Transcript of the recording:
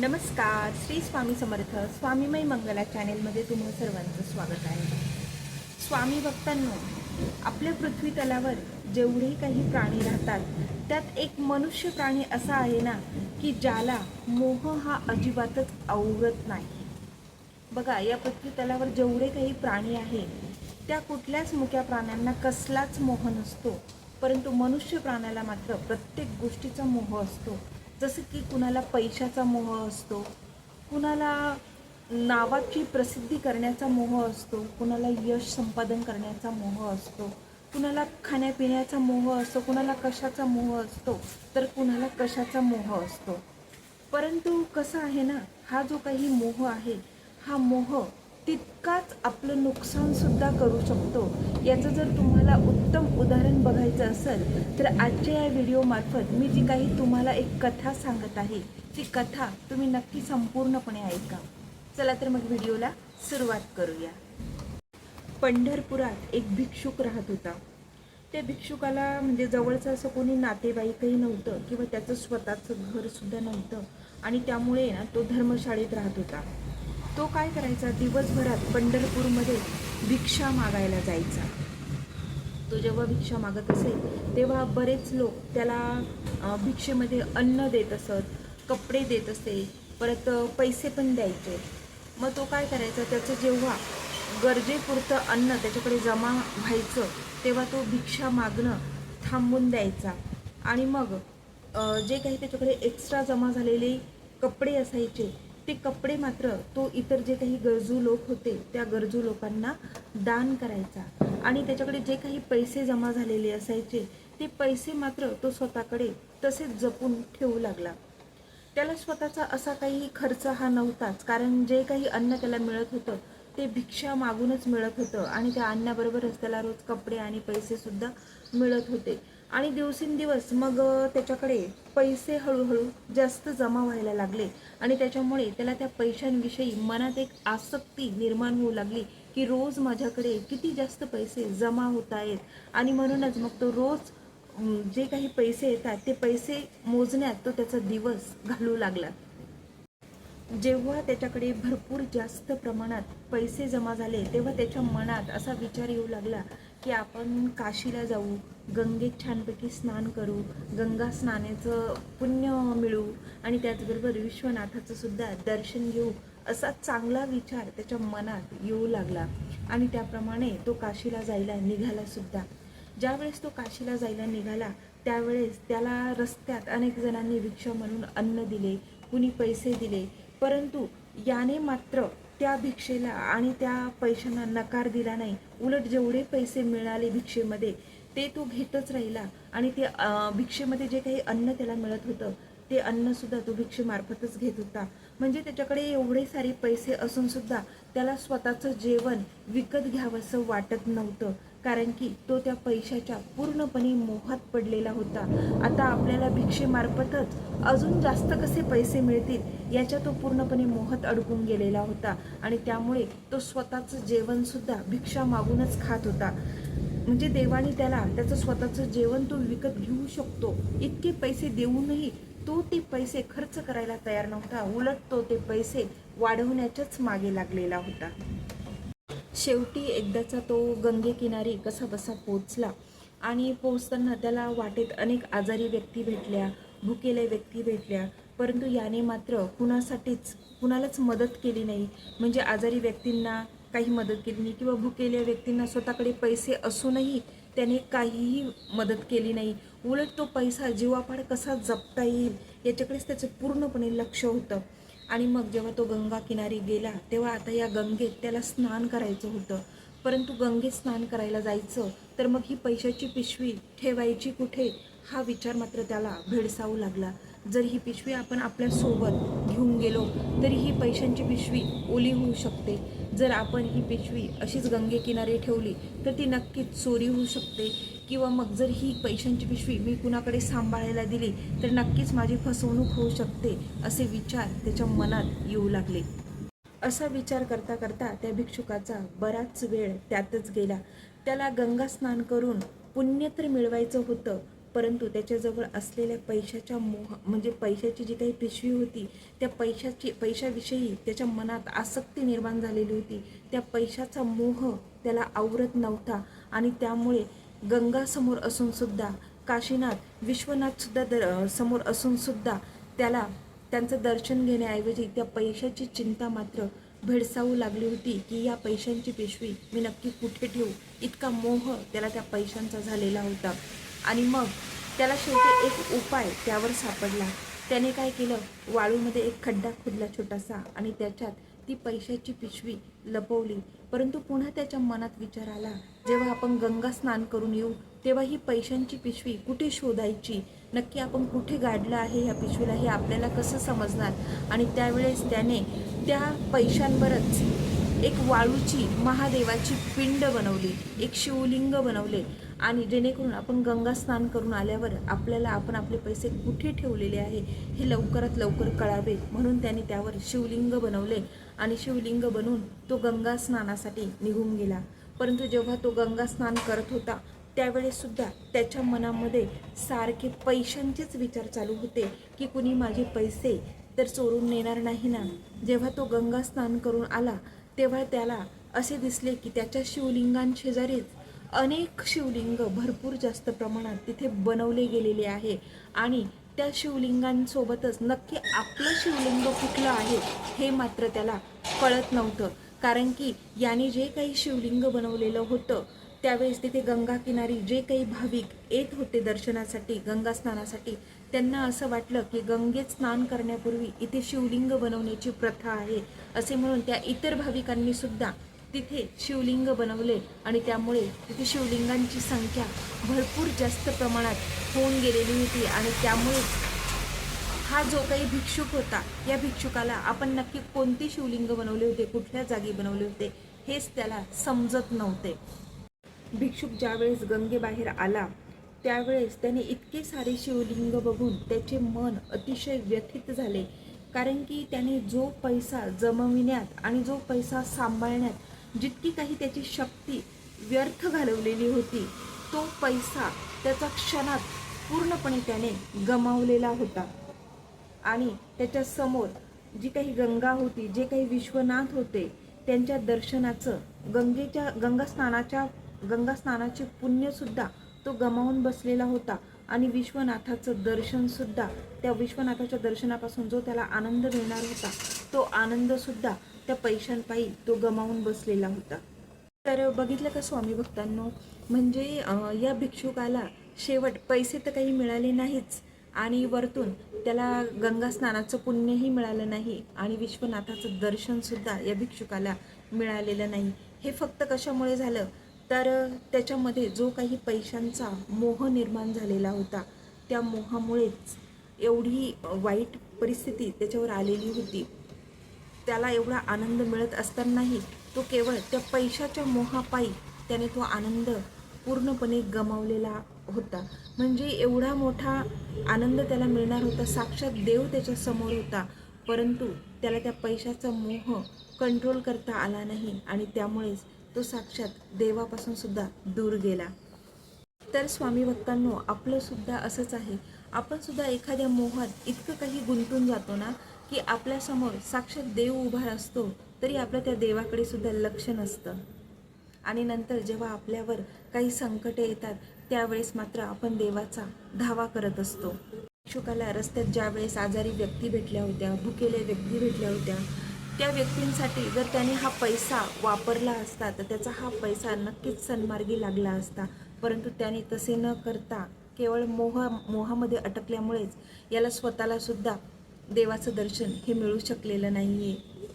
नमस्कार श्री स्वामी समर्थ स्वामीमय मंगला चॅनेलमध्ये तुम्हा सर्वांचं स्वागत आहे. स्वामी भक्तांनो आपल्या पृथ्वी तलावर जेवढे काही प्राणी राहतात त्यात एक मनुष्य प्राणी असा आहे ना की ज्याला मोह हा अजिबातच आवरत नाही. बघा या पृथ्वी तलावर जेवढे काही प्राणी आहे त्या कुठल्याच मुक्या प्राण्यांना कसलाच मोह नसतो परंतु मनुष्य प्राण्याला मात्र प्रत्येक गोष्टीचा मोह असतो. जसं की कुणाला पैशाचा मोह असतो कुणाला नावाची प्रसिद्धी करण्याचा मोह असतो कुणाला यश संपादन करण्याचा मोह असतो कुणाला खाण्यापिण्याचा मोह असतो कुणाला कशाचा मोह असतो तर कुणाला कशाचा मोह असतो. परंतु कसं आहे ना हा जो काही मोह आहे हा मोह तितकाच आपलं नुकसानसुद्धा करू शकतो. याचं जर तुम्हाला उत्तम उदाहरण बघायचं असेल तर आजच्या या व्हिडिओमार्फत मी जी काही तुम्हाला एक कथा सांगत आहे ती कथा तुम्ही नक्की संपूर्णपणे ऐका. चला तर मग व्हिडिओला सुरुवात करूया. पंढरपुरात एक भिक्षुक राहत होता. त्या भिक्षुकाला म्हणजे जवळचं असं कोणी नातेवाईकही नव्हतं किंवा त्याचं स्वतःचं घरसुद्धा नव्हतं आणि त्यामुळे ना तो धर्मशाळेत राहत होता. तो काय करायचा? दिवसभरात पंढरपूरमध्ये भिक्षा मागायला जायचा. तो जेव्हा भिक्षा मागत असेल तेव्हा बरेच लोक त्याला भिक्षेमध्ये अन्न देत असत कपडे देत असे परत पैसे पण द्यायचे. मग तो काय करायचा? त्याचं जेव्हा गरजेपुरतं अन्न त्याच्याकडे जमा व्हायचं तेव्हा तो भिक्षा मागणं थांबून द्यायचा. आणि मग जे काही त्याच्याकडे एक्स्ट्रा जमा झालेले कपडे असायचे ते कपडे मात्र तो इतर जे काही गरजू लोक होते त्या गरजू लोकांना दान करायचा. आणि त्याच्याकडे जे काही पैसे जमा झालेले असायचे ते पैसे मात्र तो स्वतःकडे तसेच जपून ठेवू लागला. त्याला स्वतःचा असा काही खर्च हा नव्हताच कारण जे काही अन्न त्याला मिळत होतं ते भिक्षा मागूनच मिळत होतं. आणि त्या अन्नाबरोबरच त्याला रोज कपडे आणि पैसेसुद्धा मिळत होते. आणि दिवसेंदिवस मग त्याच्याकडे पैसे हळूहळू जास्त जमा व्हायला लागले. आणि त्याच्यामुळे त्याला त्या पैशांविषयी मनात एक आसक्ती निर्माण होऊ लागली की रोज माझ्याकडे किती जास्त पैसे जमा होत आहेत. आणि म्हणूनच मग तो रोज जे काही पैसे येतात ते पैसे मोजण्यात तो त्याचा दिवस घालू लागला. जेव्हा त्याच्याकडे भरपूर जास्त प्रमाणात पैसे जमा झाले तेव्हा त्याच्या मनात असा विचार येऊ लागला की आपण काशीला जाऊ गंगेत छानपैकी स्नान करू गंगा स्नानाचं पुण्य मिळू आणि त्याचबरोबर विश्वनाथाचं सुद्धा दर्शन घेऊ असा चांगला विचार त्याच्या मनात येऊ लागला. आणि त्याप्रमाणे तो काशीला जायला निघाला सुद्धा. ज्यावेळेस तो काशीला जायला निघाला त्यावेळेस त्याला रस्त्यात अनेक जणांनी भिक्षा म्हणून अन्न दिले कुणी पैसे दिले परंतु याने मात्र त्या भिक्षेला आणि त्या पैशांना नकार दिला नाही. उलट जेवढे पैसे मिळाले भिक्षेमध्ये ते तो घेतच राहिला. आणि ते भिक्षेमध्ये जे काही अन्न त्याला मिळत होतं ते अन्नसुद्धा तो भिक्षेमार्फतच घेत होता. म्हणजे त्याच्याकडे एवढे सारे पैसे असूनसुद्धा त्याला स्वतःचं जेवण विकत घ्यावंसं वाटत नव्हतं. कारण की तो त्या पैशाच्या पूर्णपणे मोहात पडलेला होता. आता आपल्याला भिक्षेमार्फतच अजून जास्त कसे पैसे मिळतील याच्या तो पूर्णपणे मोहात अडकून गेलेला होता. आणि त्यामुळे तो स्वतःचं जेवणसुद्धा भिक्षा मागूनच खात होता. म्हणजे देवाने त्याला त्याचं स्वतःचं जेवण तो विकत घेऊ शकतो इतके पैसे देऊनही तो ते पैसे खर्च करायला तयार नव्हता. उलट तो ते पैसे वाढवण्याच्याच मागे लागलेला होता. शेवटी एकदाचा तो गंगेकिनारी कसा बसा पोचला आणि पोचताना त्याला वाटेत अनेक आजारी व्यक्ती भेटल्या भुकेल्या व्यक्ती भेटल्या. परंतु याने मात्र कुणासाठीच कुणालाच मदत केली नाही. म्हणजे आजारी व्यक्तींना काही मदत केली नाही किंवा भुकेल्या व्यक्तींना स्वतःकडे पैसे असूनही त्याने काहीही मदत केली नाही. उलट तो पैसा जीवापाड कसा जपता येईल याच्याकडेच त्याचं पूर्णपणे लक्ष होतं. आणि मग जेव्हा तो गंगा किनारी गेला तेव्हा आता या गंगेत त्याला स्नान करायचं होतं. परंतु गंगेत स्नान करायला जायचं तर मग ही पैशाची पिशवी ठेवायची कुठे हा विचार मात्र त्याला भेडसावू लागला. जर ही पिशवी आपण आपल्यासोबत घेऊन गेलो तरी ही पैशांची पिशवी ओली होऊ शकते. जर आपण ही पिशवी अशीच गंगेकिनारी ठेवली तर ती नक्कीच चोरी होऊ शकते. किंवा मग जर ही पैशांची पिशवी मी कुणाकडे सांभाळायला दिली तर नक्कीच माझी फसवणूक होऊ शकते असे विचार त्याच्या मनात येऊ लागले. असा विचार करता करता त्या भिक्षुकाचा बराच वेळ त्यातच गेला. त्याला गंगा स्नान करून पुण्य तर मिळवायचं होतं परंतु त्याच्याजवळ असलेल्या पैशाच्या मोह म्हणजे पैशाची जी काही पिशवी होती त्या पैशाची पैशाविषयी त्याच्या मनात आसक्ती निर्माण झालेली होती. त्या पैशाचा मोह त्याला आवरत नव्हता आणि त्यामुळे गंगा समोर असून सुद्धा काशीनाथ विश्वनाथ सुद्धा दर समोर असून सुद्धा त्याला त्यांचं दर्शन घेण्याऐवजी त्या पैशाची चिंता मात्र भेडसावू लागली होती की या पैशांची पिशवी मी नक्की कुठे ठेवू? इतका मोह त्याला त्या पैशांचा झालेला होता. आणि मग त्याला शेवटी एक उपाय त्यावर सापडला. त्याने काय केलं? वाळूमध्ये एक खड्डा खोदला छोटासा आणि त्याच्यात ती पैशाची पिशवी लपवली. परंतु पुन्हा त्याच्या मनात विचार आला. जेव्हा आपण गंगा स्नान करून येऊ तेव्हा ही पैशांची पिशवी कुठे शोधायची? नक्की आपण कुठे गाडलं आहे ह्या पिशवीला? हे आपल्याला कसं समजणार? आणि त्यावेळेस त्याने त्या पैशांवरच एक वाळूची महादेवाची पिंड बनवली. एक शिवलिंग बनवले. आणि जेणेकरून आपण गंगा स्नान करून आल्यावर आपल्याला आपण आपले पैसे कुठे ठेवलेले आहे हे लवकरात लवकर कळावे. म्हणून त्याने त्यावर शिवलिंग बनवले आणि शिवलिंग बनवून तो गंगा स्नानासाठी निघून गेला. परंतु जेव्हा तो गंगा स्नान करत होता त्यावेळेसुद्धा त्याच्या मनामध्ये सारखे पैशांचेच विचार चालू होते की कुणी माझे पैसे तर चोरून नेणार नाही ना? जेव्हा तो गंगा स्नान करून आला तेव्हा त्याला असे दिसले की त्याच्या शिवलिंगांशेजारीच अनेक शिवलिंग भरपूर जास्त प्रमाणात तिथे बनवले गेलेले आहे. आणि त्या शिवलिंगांसोबतच नक्की आपलं शिवलिंग कुठलं आहे हे मात्र त्याला कळत नव्हतं. कारण की याने जे काही शिवलिंग बनवलेलं होतं त्यावेळेस तिथे गंगा किनारी जे काही भाविक येत होते दर्शनासाठी गंगा स्नानासाठी त्यांना असं वाटलं की गंगेत स्नान करण्यापूर्वी इथे शिवलिंग बनवण्याची प्रथा आहे असे म्हणून त्या इतर भाविकांनी सुद्धा तिथे शिवलिंग बनवले आणि त्यामुळे तिथे शिवलिंगांची संख्या भरपूर जास्त प्रमाणात होऊन गेलेली होती आणि त्यामुळे हा जो काही भिक्षुक होता या भिक्षुकाला आपण नक्की कोणते शिवलिंग बनवले होते कुठल्या जागी बनवले होते हेच त्याला समजत नव्हते. भिक्षुक ज्यावेळेस गंगेबाहेर आला त्यावेळेस त्याने इतके सारे शिवलिंग बघून त्याचे मन अतिशय व्यथित झाले. कारण की त्याने जो पैसा जमविण्यात आणि जो पैसा सांभाळण्यात जितकी काही त्याची शक्ती व्यर्थ घालवलेली होती तो पैसा त्याचा क्षणात पूर्णपणे त्याने गमावलेला होता. आणि त्याच्यासमोर जी काही गंगा होती जे काही विश्वनाथ होते त्यांच्या दर्शनाचं गंगेच्या गंगास्नानाच्या गंगास्नानाचे पुण्यसुद्धा तो गमावून बसलेला होता. आणि विश्वनाथाचं दर्शनसुद्धा त्या विश्वनाथाच्या दर्शनापासून जो त्याला आनंद मिळणार होता तो आनंदसुद्धा त्या पैशांपायी तो गमावून बसलेला होता. तर बघितलं का स्वामी भक्तांनो म्हणजे या भिक्षुकाला शेवट पैसे तर काही मिळाले नाहीच आणि वरतून त्याला गंगा स्नानाचं पुण्यही मिळालं नाही आणि विश्वनाथाचं दर्शनसुद्धा या भिक्षुकाला मिळालेलं नाही. हे फक्त कशामुळे झालं? तर त्याच्यामध्ये जो काही पैशांचा मोह निर्माण झालेला होता त्या मोहामुळेच एवढी वाईट परिस्थिती त्याच्यावर आलेली होती. त्याला एवढा आनंद मिळत असतानाही तो केवळ त्या पैशाच्या मोहापायी त्याने तो आनंद पूर्णपणे गमावलेला होता. म्हणजे एवढा मोठा आनंद त्याला मिळणार होता साक्षात देव त्याच्यासमोर होता. परंतु त्याला त्या पैशाचा मोह कंट्रोल करता आला नाही आणि त्यामुळेच तो साक्षात देवापासून सुद्धा दूर गेला. तर स्वामी भक्तांनो आपलं सुद्धा असंच आहे. आपण सुद्धा एखाद्या मोहात इतकं काही गुंतून जातो ना की आपल्यासमोर साक्षात देव उभा असतो तरी आपलं त्या देवाकडे सुद्धा लक्ष नसतं. आणि नंतर जेव्हा आपल्यावर काही संकटे येतात त्यावेळेस मात्र आपण देवाचा धावा करत असतो. भिक्षुकाला रस्त्यात ज्या वेळेस आजारी व्यक्ती भेटल्या होत्या भुकेले व्यक्ती भेटल्या होत्या त्या व्यक्तींसाठी जर त्याने हा पैसा वापरला असता तर त्याचा हा पैसा नक्कीच सन्मार्गी लागला असता. परंतु त्याने तसे न करता केवळ मोह मोहामध्ये अटकल्यामुळेच याला स्वतःला सुद्धा देवाचं दर्शन हे मिळू शकलेलं नाही आहे